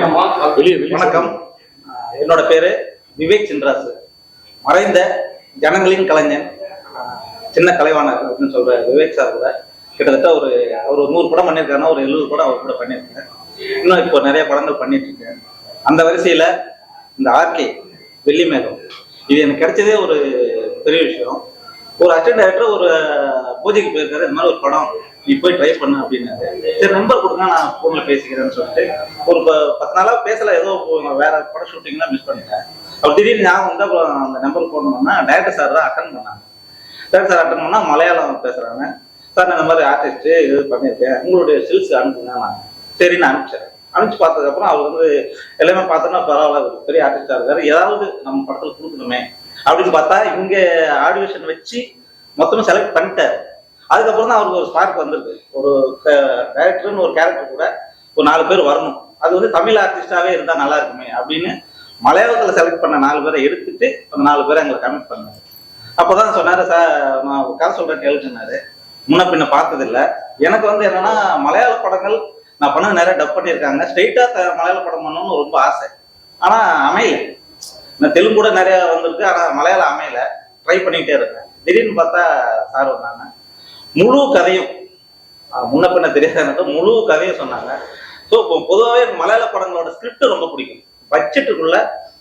வணக்கம். என்னோட பேரு விவேக் சின்ராசு மறைந்த ஜனங்களின் கலைஞன் சின்ன கலைவாணர் அப்படின்னு சொல்ற விவேக் சார் கூட. கிட்டத்தட்ட ஒரு ஒரு நூறு படம் பண்ணியிருக்காருன்னா ஒரு எழுபது படம் அவர் கூட பண்ணியிருக்கேன் இன்னும் இப்போ நிறைய படங்கள் பண்ணிட்டு இருக்கேன் அந்த வரிசையில இந்த ஆர்கே வெள்ளி மேகம் இது எனக்கு கிடைச்சதே ஒரு பெரிய விஷயம். ஒரு அசிஸ்டன்ட் டைரக்டர் ஒரு பூஜைக்கு போயிருக்காரு. இந்த மாதிரி ஒரு படம். நீ போய் ட்ரை பண்ணு அப்படின்னாரு. சரி நம்பர் கொடுங்க நான் ஃபோன்ல பேசிக்கிறேன்னு சொல்லிட்டு. ஒரு ப- பத்து நாளா பேசல ஏதோ வேற படம் ஷூட்டிங்லாம் மிஸ் பண்ணிட்டேன். அப்போ திடீர்னு ஞாபகம் வந்து அப்புறம் அந்த நம்பர் ஃபோன் பண்ணா சார் தான் அட்டன் பண்ணாங்க. டேரக்டர் சார் அட்டன் பண்ணா மலையாளம் பேசுறாங்க. சார் நான் இந்த மாதிரி ஆர்டிஸ்ட் இது பண்ணியிருக்கேன். உங்களுடைய ஸ்டில்ஸ் அனுப்புங்க நான் சரின்னு அனுப்பிச்சேன் அனுப்பிச்சு பார்த்ததுக்கப்புறம் அவர் வந்து எல்லாமே பார்த்தோன்னா பரவாயில்ல ஒரு பெரிய ஆர்டிஸ்டாக இருக்காரு. ஏதாவது நம்ம படத்தில் கொடுக்கணுமே அப்படின்னு பார்த்தா இங்கே ஆடியோஷன் வச்சு மொத்தமாக செலக்ட் பண்ணிட்டார். அதுக்கப்புறம் தான் அவருக்கு ஒரு ஸ்பார்க் வந்திருக்கு. ஒரு டைரக்டர்னு ஒரு கேரக்டர் கூட ஒரு நாலு பேர் வரணும். அது வந்து தமிழ் ஆர்டிஸ்டாவே இருந்தால் நல்லா இருக்குமே அப்படின்னு மலையாளத்தில் செலக்ட் பண்ண நாலு பேரை எடுத்துட்டு அந்த நாலு பேரை எங்களை கமிட் பண்ணாரு. அப்பதான் சொன்னார் சார் நான் ஒரு கதை சொல்கிறேன் கேளுன்னாரு முன்ன பின்ன பார்த்ததில்லை. எனக்கு வந்து என்னன்னா மலையாள படங்கள் நான் பண்ண நிறைய டப் பண்ணியிருக்காங்க. ஸ்ட்ரெயிட்டாக மலையாள படம் பண்ணணும்னு ரொம்ப ஆசை. ஆனால் அமையல. நான் தெலுங்கு கூட நிறைய வந்திருக்கு. ஆனால் மலையாளம் அமையல. ட்ரை பண்ணிக்கிட்டே இருக்கேன். திடீர்னு பார்த்தா சார் வந்தாங்க. முழு கதையும் முன்ன பின்ன தெரியாத முழு கதையும் சொன்னாங்க. ஸோ இப்போ பொதுவாகவே மலையாள படங்களோட ஸ்கிரிப்ட் ரொம்ப பிடிக்கும். பட்ஜெட்டுக்குள்ள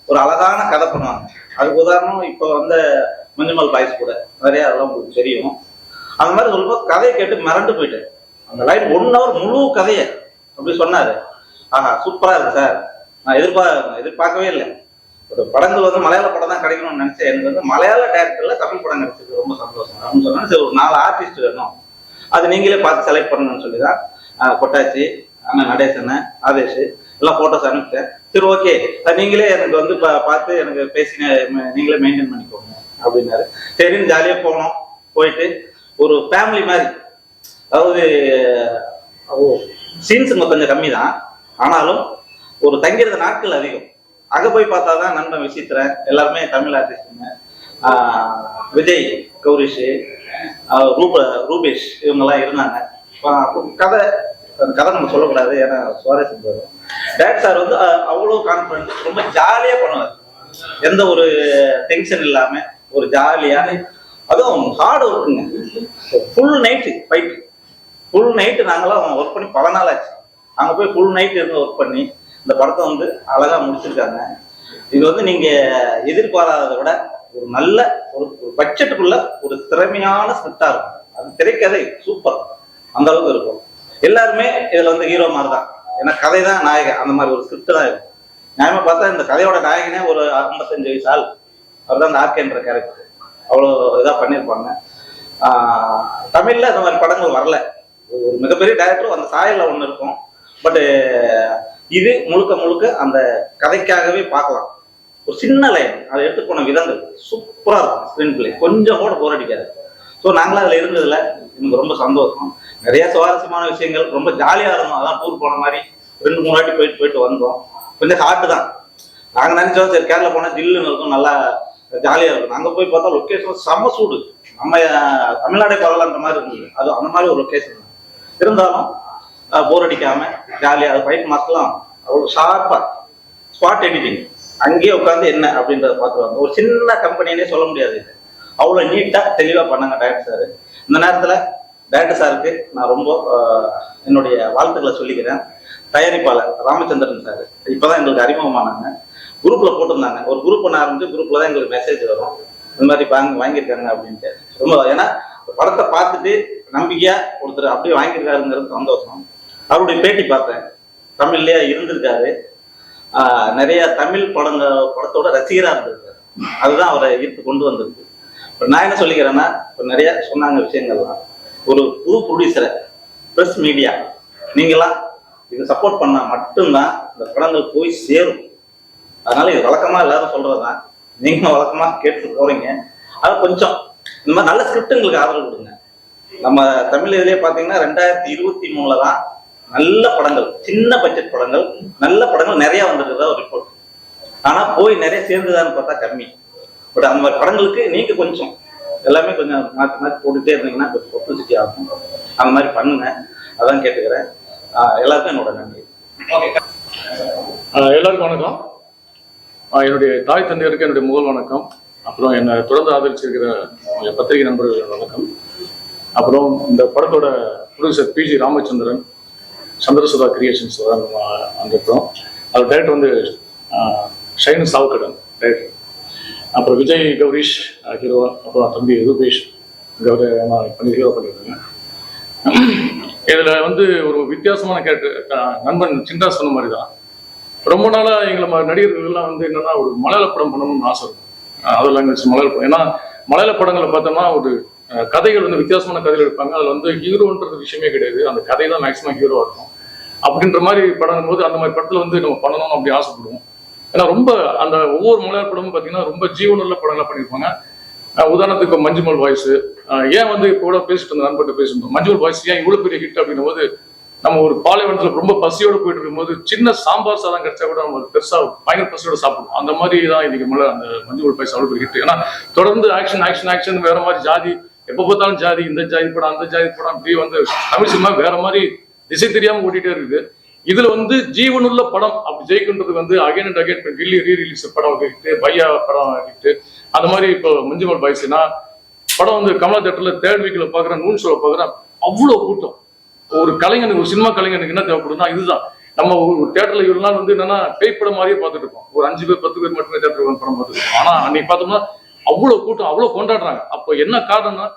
ஒரு அழகான கதை பண்ணுவாங்க. அதுக்கு உதாரணம் இப்போ வந்த மஞ்சுமல் பாய்ஸ் கூட. நிறைய அதெல்லாம் உங்களுக்கு தெரியும். அந்த மாதிரி சொல்லும்போது கதையை கேட்டு மிரண்டு போயிட்டேன். அந்த லைன் ஒன் ஹவர் முழு கதையை அப்படி சொன்னாரு. ஆஹா சூப்பரா இருக்கு சார். நான் எதிர்பார்க்க எதிர்பார்க்கவே இல்லை. ஒரு படங்கள் வந்து மலையாள படம் தான் கிடைக்கணும்னு நினைச்சேன். எனக்கு வந்து மலையாள டேரக்டர்ல தமிழ் படம் கிடைச்சது ரொம்ப சந்தோஷம். அப்படின்னு சொன்னா சரி ஒரு நாலு ஆர்டிஸ்ட் வேணும். அது நீங்களே பார்த்து செலக்ட் பண்ணணும்னு சொல்லி தான் கொட்டாச்சி அண்ணன் நடேசன் ஆதேஷ் எல்லாம் போட்டோஸ் அனுப்பிட்டேன். சரி ஓகே நீங்களே எனக்கு வந்து பா- பார்த்து எனக்கு பேசி நீங்களே மெயின்டைன் பண்ணிக்கோங்க அப்படின்னாரு. சரின்னு ஜாலியாக போனோம். போயிட்டு ஒரு ஃபேமிலி மாதிரி. அதாவது சீன்ஸ் கொஞ்சம் கம்மி தான் ஆனாலும் ஒரு தங்கிறது நாட்கள் அதிகம். அங்க போய் பார்த்தா தான் நண்பன் விசித்திரன் எல்லாருமே தமிழ் ஆர்டிஸ்டுங்க விஜய் கௌரிஷ் ரூப ரூபேஷ் இவங்கெல்லாம் இருந்தாங்க. கதை கதை நம்ம சொல்லக்கூடாது ஏன்னா சுவாரஸ்யம் வரும் டேரக்ட் சார் வந்து அவ்வளோ கான்ஃபிடன்ஸ் ரொம்ப ஜாலியாக பண்ணுவார். எந்த ஒரு டென்ஷன் இல்லாமல் ஒரு ஜாலியான அதுவும் hard ஒர்க்குங்க full night fight full night நாங்களாம் ஒர்க் பண்ணி பல நாள் ஆச்சு. அங்கே போய் ஃபுல் நைட் இருந்து ஒர்க் பண்ணி இந்த படத்தை வந்து அழகா முடிச்சிருக்காங்க. இது வந்து நீங்க எதிர்பாராததை விட ஒரு நல்ல ஒரு பட்ஜெட்டுக்குள்ள ஒரு திறமையான ஸ்கிரிப்டா இருக்கும். அது திரைக்கதை சூப்பர் அந்த அளவுக்கு இருக்கும். எல்லாருமே இதுல வந்து ஹீரோ மாதிரி தான் ஏன்னா கதை தான் நாயகன். அந்த மாதிரி ஒரு ஸ்கிரிப்ட் தான் இருக்கும் நியாயமா பார்த்தா இந்த கதையோட நாயகனே ஒரு ஐம்பத்தஞ்சு வயசு ஆள். அவர் தான் இந்த ஆர்கேன்ற கேரக்டர் அவ்வளோ இதாக பண்ணியிருப்பாங்க. தமிழில் இந்த மாதிரி படங்கள் வரல. ஒரு மிகப்பெரிய டைரக்டர் அந்த சாயலில் ஒன்று இருக்கும். பட்டு இது முழுக்க முழுக்க அந்த கதைக்காகவே பார்க்கலாம். ஒரு சின்ன லைன் அதை எடுத்து விதங்கள். சூப்பரா இருக்கும் ஸ்க்ரீன் பிளே கொஞ்சம் கூட போர் அடிக்காது. ஸோ நாங்களும் அதில் இருந்ததுல எனக்கு ரொம்ப சந்தோஷம். நிறைய சுவாரஸ்யமான விஷயங்கள் ரொம்ப ஜாலியாக இருந்தோம். அதான் டூர் போன மாதிரி ரெண்டு மூணு வாட்டி போயிட்டு போயிட்டு வந்தோம். கொஞ்சம் ஹார்ட் தான். நாங்கள் நினைச்சோம் சரி கேரளா போனால் ஜில்லுன்னு இருக்கும். நல்லா ஜாலியாக இருக்கும். அங்கே போய் பார்த்தா லொக்கேஷன் செம்ம சூடு. நம்ம தமிழ்நாடே பரவாயில்லன்ற மாதிரி இருந்தது. அது அந்த மாதிரி ஒரு லொக்கேஷன் இருந்தாலும் போர் அடிக்காம ஜாலியாக அதை ஃபைட் மாஸ்லாம் அவ்வளோ ஷார்ப்பாக ஸ்பாட் எடிட்டிங் அங்கேயே உட்காந்து என்ன அப்படின்றத பார்த்துருவாங்க. ஒரு சின்ன கம்பெனினே சொல்ல முடியாது இது. அவ்வளோ நீட்டாக தெளிவாக பண்ணாங்க டேரக்டர் சார் இந்த நேரத்தில் டேரக்டர் சாருக்கு நான் ரொம்ப என்னுடைய வாழ்த்துக்களை சொல்லிக்கிறேன். தயாரிப்பாளர் ராமச்சந்திரன் சார் இப்போதான் எங்களுக்கு அறிமுகமானாங்க. குரூப்பில் போட்டிருந்தாங்க. ஒரு குரூப் பண்ண ஆரம்பிச்சு குரூப்பில் தான் எங்களுக்கு மெசேஜ் வரும். இந்த மாதிரி வாங்க வாங்கியிருக்காங்க அப்படின்ட்டு. ரொம்ப ஏன்னா படத்தை பார்த்துட்டு நம்பிக்கையாக ஒருத்தர் அப்படியே வாங்கியிருக்காருங்கிறது சந்தோஷம். அவருடைய பேட்டி பார்த்தேன். தமிழ்லயே இருந்திருக்காரு. நிறைய தமிழ் படங்க படத்தோட ரசிகரா இருந்திருக்காரு. அதுதான் அவரை ஈர்த்து கொண்டு வந்திருக்கு. இப்போ நான் என்ன சொல்லிக்கிறேன்னா இப்போ நிறைய சொன்னாங்க விஷயங்கள்லாம். ஒரு புது ப்ரொடியூசரை ப்ரெஸ் மீடியா நீங்களாம் இது சப்போர்ட் பண்ணா மட்டும்தான் இந்த படங்கள் போய் சேரும். அதனால இது வழக்கமா எல்லாரும் சொல்றதுதான். நீங்க வழக்கமா கேட்டு போறீங்க. அது கொஞ்சம் இந்த மாதிரி நல்ல ஸ்கிரிப்டுங்களுக்கு ஆதரவு கொடுங்க. நம்ம தமிழ் இதுலயே பாத்தீங்கன்னா ரெண்டாயிரத்தி இருபத்தி மூணுல தான் நல்ல படங்கள் சின்ன பட்ஜெட் படங்கள் நல்ல படங்கள் நிறைய வந்திருக்கிறதா ஒரு ரிப்போர்ட் ஆனா போய் நிறைய சேர்ந்துதான்னு பார்த்தா கம்மி. பட் அந்த மாதிரி படங்களுக்கு நீங்க கொஞ்சம் எல்லாமே கொஞ்சம் மாற்றி மாற்றி போட்டுகிட்டே இருந்தீங்கன்னா கொஞ்சம் பப்ளிசிட்டி ஆகும். அந்த மாதிரி பண்ணுங்க. அதான் கேட்டுக்கிறேன். எல்லாருக்கும் என்னோட நன்றி. எல்லாருக்கும் வணக்கம். என்னுடைய தாய் தந்தையருக்கு என்னுடைய முதல் வணக்கம். அப்புறம் என்னை தொடர்ந்து ஆதரிச்சிருக்கிற பத்திரிகை நண்பர்கள் வணக்கம். அப்புறம் இந்த படத்தோட producer PG Ramachandran Chandrasudha creations தான் நம்ம வந்திருக்கிறோம். அது டைரக்டர் வந்து ஆஹ் ஷைனு சாவுக்கடன் டைரக்டர் அப்புறம் விஜய் கௌரிஷ் ஹீரோ அப்புறம் தம்பி ரூபேஷ் கௌரி பண்ணி ஹீரோ பண்ணியிருக்காங்க இதில் வந்து ஒரு வித்தியாசமான கேரக்டர் நண்பன் சிந்தா சொன்ன மாதிரி தான் ரொம்ப நாளாக எங்களை மாதிரி நடிகர்கள்லாம் வந்து என்னென்னா ஒரு மலையாள படம் பண்ணணும்னு ஆசை இருக்கும். அதெல்லாம் வச்சு மலையாள படம். ஏன்னா மலையாள படங்களை பார்த்தோம்னா ஒரு கதைகள் வந்து வித்தியாசமான கதைகள் எடுப்பாங்க. அதில் வந்து ஹீரோன்றது விஷயமே கிடையாது. அந்த கதை தான் மேக்ஸிமம் ஹீரோ இருக்கும். அப்படின்ற மாதிரி படம் போது அந்த மாதிரி படத்தில் வந்து நம்ம பண்ணணும்னு அப்படி ஆசைப்படுவோம். ஏன்னா ரொம்ப அந்த ஒவ்வொரு மலையாள படமும் பார்த்தீங்கன்னா ரொம்ப ஜீவனுள்ள படங்களாக பண்ணியிருப்பாங்க. உதாரணத்துக்கு மஞ்சுமல் வாய்ஸ் ஏன் வந்து இப்போ கூட பேசிட்டு இருந்தோம் நண்பர்கிட்ட பேசியிருந்தோம். மஞ்சுமல் வாய்ஸ் ஏன் இவ்வளோ பெரிய ஹிட் அப்படின்னும் போது நம்ம ஒரு பாலைவனத்தில் ரொம்ப பசியோடு போயிட்டு இருக்கும்போது சின்ன சாம்பார் சாதம் கிடைச்சா கூட நம்ம பெருசாக பயங்கர பசியோட சாப்பிடுவோம். அந்த மாதிரி தான் இன்னைக்கு மலை அந்த மஞ்சுமல் வாய்ஸ் அவ்வளோ பெரிய ஹிட் ஏன்னா தொடர்ந்து ஆக்ஷன் ஆக்ஷன் ஆக்ஷன் வேற மாதிரி ஜாதி எப்ப பார்த்தாலும் ஜாதி இந்த ஜாதி படம் அந்த ஜாதி படம் அப்படியே வந்து தமிழ் சினிமா வேற மாதிரி திசை தெரியாம ஓட்டிட்டே இருக்குது. இதுல வந்து ஜீவனுள்ள படம் அப்படி ஜெயிக்கின்றது வந்து again and again Ghilli re release படம் ஹிட்டு பையா படம் ஆகிட்டு அந்த மாதிரி இப்போ மஞ்சுமல் பாய்ஸ்னா படம் வந்து கமலா தேட்டர்ல தேர்ட் வீக்ல பாக்குறேன் நூன் ஷோல பாக்குறேன் அவ்வளவு கூட்டம். ஒரு கலைஞனுக்கு ஒரு சினிமா கலைஞனுக்கு என்ன தேவைப்படுதுன்னா இதுதான். நம்ம ஒரு தேட்டர்ல இவ்வளவு நாள் வந்து என்னன்னா பேய் படம் மாதிரியே பார்த்துட்டு இருக்கோம் ஒரு அஞ்சு பேர் பத்து பேர் மட்டுமே தேட்டருக்கு படம் பார்த்துருக்கோம் ஆனா அன்னைக்கு பார்த்தோம்னா அவ்வளவு கூட்டம் அவ்வளவு கொண்டாடுறாங்க. அப்போ என்ன காரணம்னா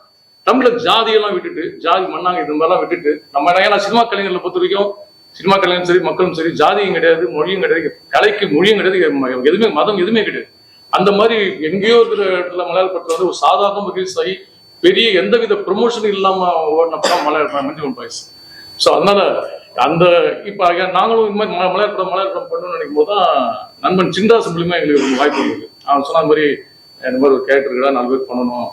தமிழர் ஜாதியெல்லாம் விட்டுட்டு ஜாதி மண்ணாங்க இது மாதிரிலாம் விட்டுட்டு நம்ம ஏன்னா சினிமா கலைஞர்களை பொறுத்த வரைக்கும் சினிமா கலைஞரும் சரி மக்களும் சரி ஜாதியும் கிடையாது மொழியும் கிடையாது கலைக்கு மொழியும் கிடையாது எதுவுமே மதம் எதுவுமே கிடையாது. அந்த மாதிரி எங்கேயோ இருக்கிற இடத்துல மலையாள படத்தில் வந்து ஒரு சாதாரண ரிலீஸ் ஆகி பெரிய எந்தவித ப்ரொமோஷன் இல்லாம ஓடின படம் மலையாள மஞ்சள் பாய்ஸ். ஸோ அதனால அந்த இப்போ நாங்களும் இந்த மாதிரி ம- மலையாள படம் மலையாள படம் பண்ணணும்னு நினைக்கும் போது தான் நண்பன் சிந்தாஸ் மூலியமா எங்களுக்கு வாய்ப்பு இருக்குது அவன் சொன்ன மாதிரி இந்த மாதிரி ஒரு கேரக்டர் நாலு பேர் பண்ணணும்.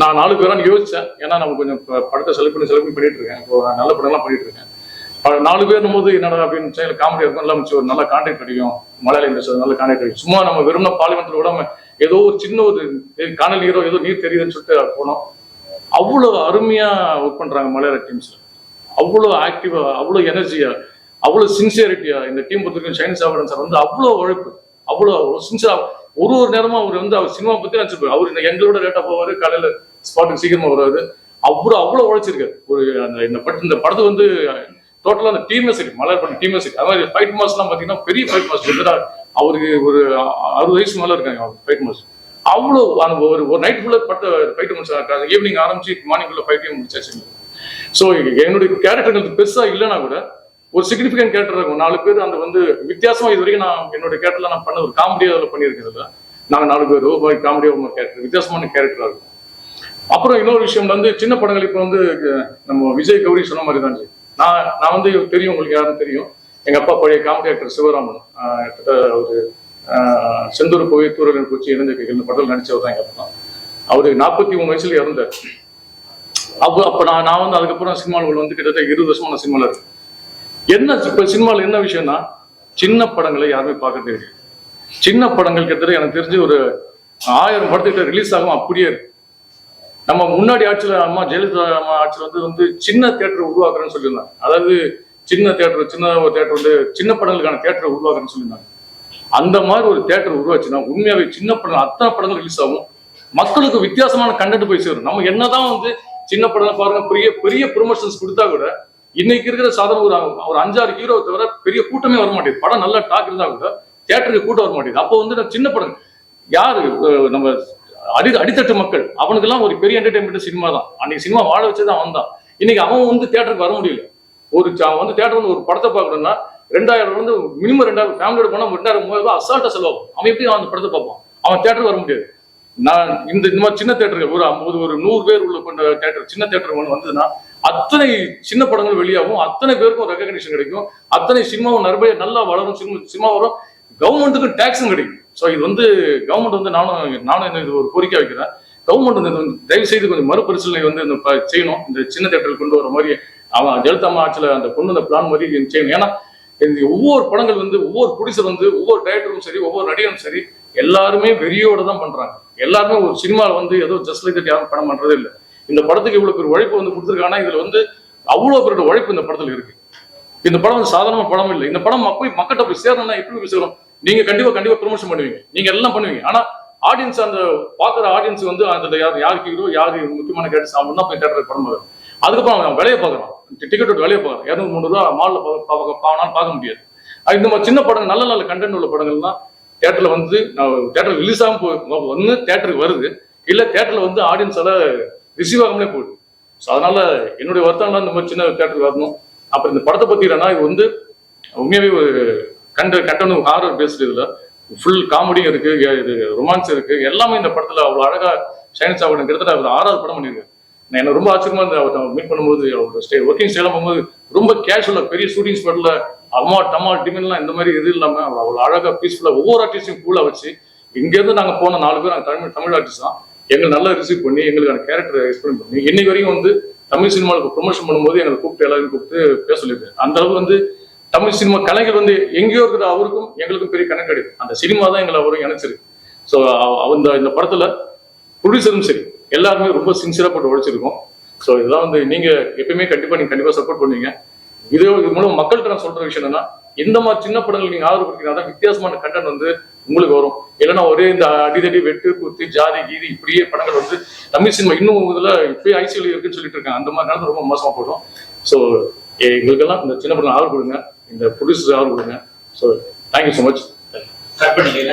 நான் நாலு பேரான்னு யோசிச்சேன். ஏன்னா நம்ம கொஞ்சம் படத்தை செலக்ட் பண்ணி செலக்ட் பண்ணி பண்ணிட்டு இருக்கேன் இப்போ நல்ல படம்லாம் பண்ணிட்டு இருக்கேன் நாலு பேரும் போது என்னடா அப்படின்னு சொல்லி காமெடி இருக்கும். எல்லாம் ஒரு நல்ல கான்டாக்ட் கிடைக்கும் மலையாள இண்டஸ்ட்ரி நல்ல கான்டாக்ட் கிடைக்கும் சும்மா நம்ம வெறும்னா பாலிமன்றத்தில் விடாம ஏதோ ஒரு சின்ன ஒரு காணல் நீரோ ஏதோ நீர் தெரியுதுன்னு சொல்லிட்டு போனோம். அவ்வளோ அருமையா ஒர்க் பண்றாங்க மலையாள டீம்ஸ் அவ்வளோ ஆக்டிவா அவ்வளோ எனர்ஜியா அவ்வளோ சின்சியரிட்டியா இந்த டீம் பொறுத்த வரைக்கும் ஷைன் சார் வந்து அவ்வளோ உழைப்பு. அவ்வளோ அவ்வளோ சின்சியரா ஒரு ஒரு நேரமும் அவர் வந்து அவர் சினிமா பத்தி நினைச்சிருப்பாரு அவர் இந்த எங்களோட லேட்டா போவாரு. காலையில ஸ்பாட்டுக்கு சீக்கிரமா வருவாரு. அவ்வளோ அவ்வளோ உழைச்சிருக்காரு. ஒரு அந்த இந்த பட் இந்த படத்து வந்து டோட்டலா அந்த டீமே சரி மலர் பண்ண டீம் சரி அது மாதிரி ஃபைட் மாஸ்லாம் பாத்தீங்கன்னா பெரிய ஃபைட் மாஸ் அவருக்கு ஒரு அறுபது வயசு மேல இருக்காங்க அவர் ஃபைட் மாஸ் அவ்வளோ அந்த ஒரு ஒரு நைட் ஃபுல்லா பட்ட ஃபைட் முடிச்சாங்க ஈவினிங் ஆரம்பிச்சு மார்னிங் ஃபுல்லா ஃபைட்டையும் முடிச்சாச்சு. ஸோ என்னுடைய கேரக்டர்கள் பெருசா இல்லைன்னா கூட ஒரு சிக்னிஃபிகன்ட் கேரக்டர் இருக்கும். நாலு பேர் அந்த வந்து வித்தியாசமா இது வரைக்கும் நான் என்னோட கேரக்டர்ல நான் பண்ண ஒரு காமெடியா அதில் பண்ணியிருக்கேன் நாங்கள் நாங்க நாலு பேர் ஒரு காமெடியா ஒரு கேரக்டர் வித்தியாசமான கேரக்டராக இருக்கும். அப்புறம் இன்னொரு விஷயம் வந்து சின்ன படங்கள் இப்போ வந்து நம்ம விஜய் கௌரி சொன்ன மாதிரி தான் நான் நான் வந்து தெரியும் உங்களுக்கு யாரும் தெரியும். எங்க அப்பா பழைய காமெடி ஆக்டர் சிவராமன். கிட்டத்தட்ட அவரு ஆஹ், செந்தூர் போய் தூரலின் பூச்சி இணைந்த கைகள் இந்த படத்தில் நடிச்சவர் தான் எங்கள் அப்பா. அவரு நாற்பத்தி மூணு வயசுல இறந்தார். அப்போ அப்ப நான் நான் வந்து அதுக்கப்புறம் சினிமாவில் வந்து கிட்டத்தட்ட இருபது வருஷமா நான் சினிமாவில் இருக்கேன். என்ன இப்ப சினிமாவில் என்ன விஷயம்னா சின்ன படங்களை யாருமே பார்க்கறது கிடையாது சின்ன படங்கள் கிட்டத்தட்ட எனக்கு தெரிஞ்சு ஒரு ஆயிரம் படத்துக்கிட்ட ரிலீஸ் ஆகும் அப்படியே இருக்கு. நம்ம முன்னாடி ஆட்சியில் அம்மா ஜெயலலிதா அம்மா ஆட்சியில் வந்து வந்து சின்ன தேட்டர் உருவாக்குறேன்னு சொல்லியிருந்தாங்க. அதாவது சின்ன தேட்டர் சின்ன ஒரு தேட்டர் வந்து சின்ன படங்களுக்கான தேட்டரை உருவாக்குறேன்னு சொல்லியிருந்தாங்க. அந்த மாதிரி ஒரு தேட்டர் உருவாச்சுன்னா உண்மையாவே சின்ன படம் அத்தனை படங்கள் ரிலீஸ் ஆகும். மக்களுக்கு வித்தியாசமான கண்டென்ட் போய் சேரும். நம்ம என்னதான் வந்து சின்ன படம் பாருங்க பெரிய பெரிய ப்ரொமோஷன்ஸ் கொடுத்தா கூட இன்னைக்கு இருக்கிற சாதனம் ஒரு ஒரு அஞ்சாறு ஹீரோ தவிர பெரிய கூட்டமே வர மாட்டேங்குது படம் நல்லா டாக் இருந்தா கூட தியேட்டருக்கு கூட்டம் வர மாட்டேங்குது அப்போ வந்து நான் சின்ன படம். யாரு நம்ம அடி அடித்தட்டு மக்கள் அவனுக்கெல்லாம் ஒரு பெரிய என்டர்டைன்மெண்ட் சினிமா தான். அன்னைக்கு சினிமா வாழ வச்சுதான் வந்தான். இன்னைக்கு அவன் வந்து தியேட்டருக்கு வர முடியல. ஒரு அவன் வந்து தியேட்டர் வந்து ஒரு படத்தை பார்க்கணும்னா ரெண்டாயிரம் வந்து மினிமம் ரெண்டாயிரம் ஃபேமிலியோட போனால் ரெண்டாயிரம் மூவாயிரம் ரூபாய் அசால்ட்டா செலவாகும். அவன் எப்படி அந்த படத்தை பார்ப்பான்? அவன் தியேட்டர் வர முடியாது. நான் இந்த இந்த மாதிரி சின்ன தேட்டருக்கு ஒரு ஐம்பது ஒரு நூறு பேர் உள்ள கொண்ட தேட்டர் சின்ன தேட்டர் ஒன்று வந்ததுன்னா அத்தனை சின்ன படங்கள் வெளியாகும் அத்தனை பேருக்கும் ரெகக்னிஷன் கிடைக்கும் அத்தனை சினிமாவும் நிறைய நல்லா வளரும் சினிமா சினிமா வரும். கவர்மெண்ட்டுக்கு டேக்ஸும் கிடைக்கும். ஸோ இது வந்து கவர்மெண்ட் வந்து நானும் நானும் இது ஒரு கோரிக்கை வைக்கிறேன். கவர்மெண்ட் வந்து தயவு செய்து கொஞ்சம் மறுபரிசீலனை வந்து இந்த ப- செய்யணும். இந்த சின்ன தேட்டர்கள் கொண்டு வர மாதிரி அவன் ஜெயலலிதா ஆட்சியில் அந்த கொண்டு வந்த பிளான் மாதிரி செய்யணும். ஏன்னா இந்த ஒவ்வொரு படங்கள் வந்து ஒவ்வொரு ப்ரொடியூசர் வந்து ஒவ்வொரு டைரக்டரும் சரி ஒவ்வொரு நடிகரும் சரி எல்லாருமே வெறியோட தான் பண்றாங்க. எல்லாருமே ஒரு சினிமாவில் வந்து ஏதோ ஜஸ்ட் லைக் தட் யாரும் படம் பண்றதே இல்லை. இந்த படத்துக்கு இவ்வளவு பெரிய உழைப்பு வந்து கொடுத்துருக்காங்கன்னா இதுல வந்து அவ்வளவு பேரோட உழைப்பு இந்த படத்துல இருக்கு. இந்த படம் வந்து சாதாரண படம் இல்லை. இந்த படம் போய் மக்கள்கிட்ட போய் சேரணும்னா எப்படி போய் சேரும்? நீங்க கண்டிப்பா கண்டிப்பா ப்ரொமோஷன் பண்ணுவீங்க. நீங்க எல்லாம் பண்ணுவீங்க. ஆனா ஆடியன்ஸ் அந்த பாக்குற ஆடியன்ஸ் வந்து அந்த யார் யாருக்கு ஹீரோ யாரு முக்கியமான கேட்டு அவன் தான் போய் தேட்டர் படம் பார்க்கணும் அதுக்கப்புறம் அவன் விலையை பார்க்கறான் டிக்கெட் விலையை பார்க்கறான் இரநூறு முந்நூறு ரூபா மாலில் பாவனாலும் பார்க்க முடியாது. இந்த மாதிரி சின்ன படங்கள் நல்ல நல்ல கண்டென்ட் உள்ள படங்கள்லாம் தேட்டரில் வந்து தேட்டர் ரிலீஸ் ஆகும் போய் ஒன்று தேட்டருக்கு வருது. இல்லை தேட்டரில் வந்து ஆடியன்ஸால ரிசீவ் ஆகாமலே போயிடும். ஸோ அதனால என்னுடைய வருத்தம்லாம் இந்த மாதிரி சின்ன தேட்டருக்கு வரணும். அப்புறம் இந்த படத்தை பத்தி இது வந்து உண்மையாவே ஒரு கண்ட கண்டனம் ஹாரர் பேசுறது இதுல. ஃபுல் காமெடியும் இருக்கு இது ரொமான்ஸ் இருக்கு. எல்லாமே இந்த படத்துல அவ்வளோ அழகா ஷைன் ஆகணும். கிட்டத்தட்ட அவர் ஆறாவது படம் பண்ணியிருக்காரு. நான் என்ன ரொம்ப ஆச்சரியமா இருந்தது அவர் மீட் பண்ணும்போது அவரோட ஸ்டே ஒர்க்கிங் ஸ்டைல போகும்போது ரொம்ப கேஷுவலா பெரிய ஷூட்டிங் ஸ்பாட்ல அம்மா டம்மா டிமின்லாம் இந்த மாதிரி இது இல்லாம அவ்வளோ அழகா பீஸ்ஃபுல்லா ஒவ்வொரு ஆர்டிஸ்டையும் கூலா வச்சு இங்கேருந்து நாங்கள் போன நாலு பேர் தமிழ் தமிழ் ஆர்டிஸ்ட் தான். எங்களை நல்லா ரிசீவ் பண்ணி எங்களுக்கான கேரக்டர் எக்ஸ்பிளைன் பண்ணி இன்னைக்கு வரைக்கும் வந்து தமிழ் சினிமாவுக்கு ப்ரொமோஷன் பண்ணும்போது எங்களை கூப்பிட்டு எல்லாரும் கூப்பிட்டு பேச சொல்லியிருக்கு அந்த அளவுக்கு வந்து தமிழ் சினிமா கலைஞர் வந்து எங்கேயோ இருக்கிற அவருக்கும் எங்களுக்கும் பெரிய கணக்கு கிடையாது. அந்த சினிமா தான் எங்களை அவரும் இணைச்சிருக்கு. ஸோ அந்த இந்த படத்துல ப்ரொடியூசரும் சரி எல்லாருமே ரொம்ப சின்சியரா போட்டு உழைச்சிருக்கோம். ஸோ இதெல்லாம் வந்து நீங்க எப்பயுமே கண்டிப்பா நீங்க கண்டிப்பா சப்போர்ட் பண்ணுவீங்க. இது இது மூலம் மக்கள்கிட்ட நான் சொல்ற விஷயம் என்னன்னா இந்த மாதிரி சின்ன படங்கள் நீங்க ஆதரவு கொடுத்தீங்கன்னா தான் வித்தியாசமான கண்டென்ட் வந்து உங்களுக்கு வரும். இல்லைன்னா ஒரே இந்த அடிதடி வெட்டு குத்து ஜாதி கீதி இப்படியே படங்கள் வந்து தமிழ் சினிமா இன்னும் இதில் இப்பயே ஐசியூல இருக்குன்னு சொல்லிட்டு இருக்காங்க. அந்த மாதிரி நேரத்துல ரொம்ப மோசமாக போடும் ஸோ எங்களுக்கெல்லாம் இந்த சின்ன படம் ஆதரவு கொடுங்க. இந்த ப்ரொடியூசர் ஆர்வம் கொடுங்க. So thank you so much cut பண்ணிக்கிறேன்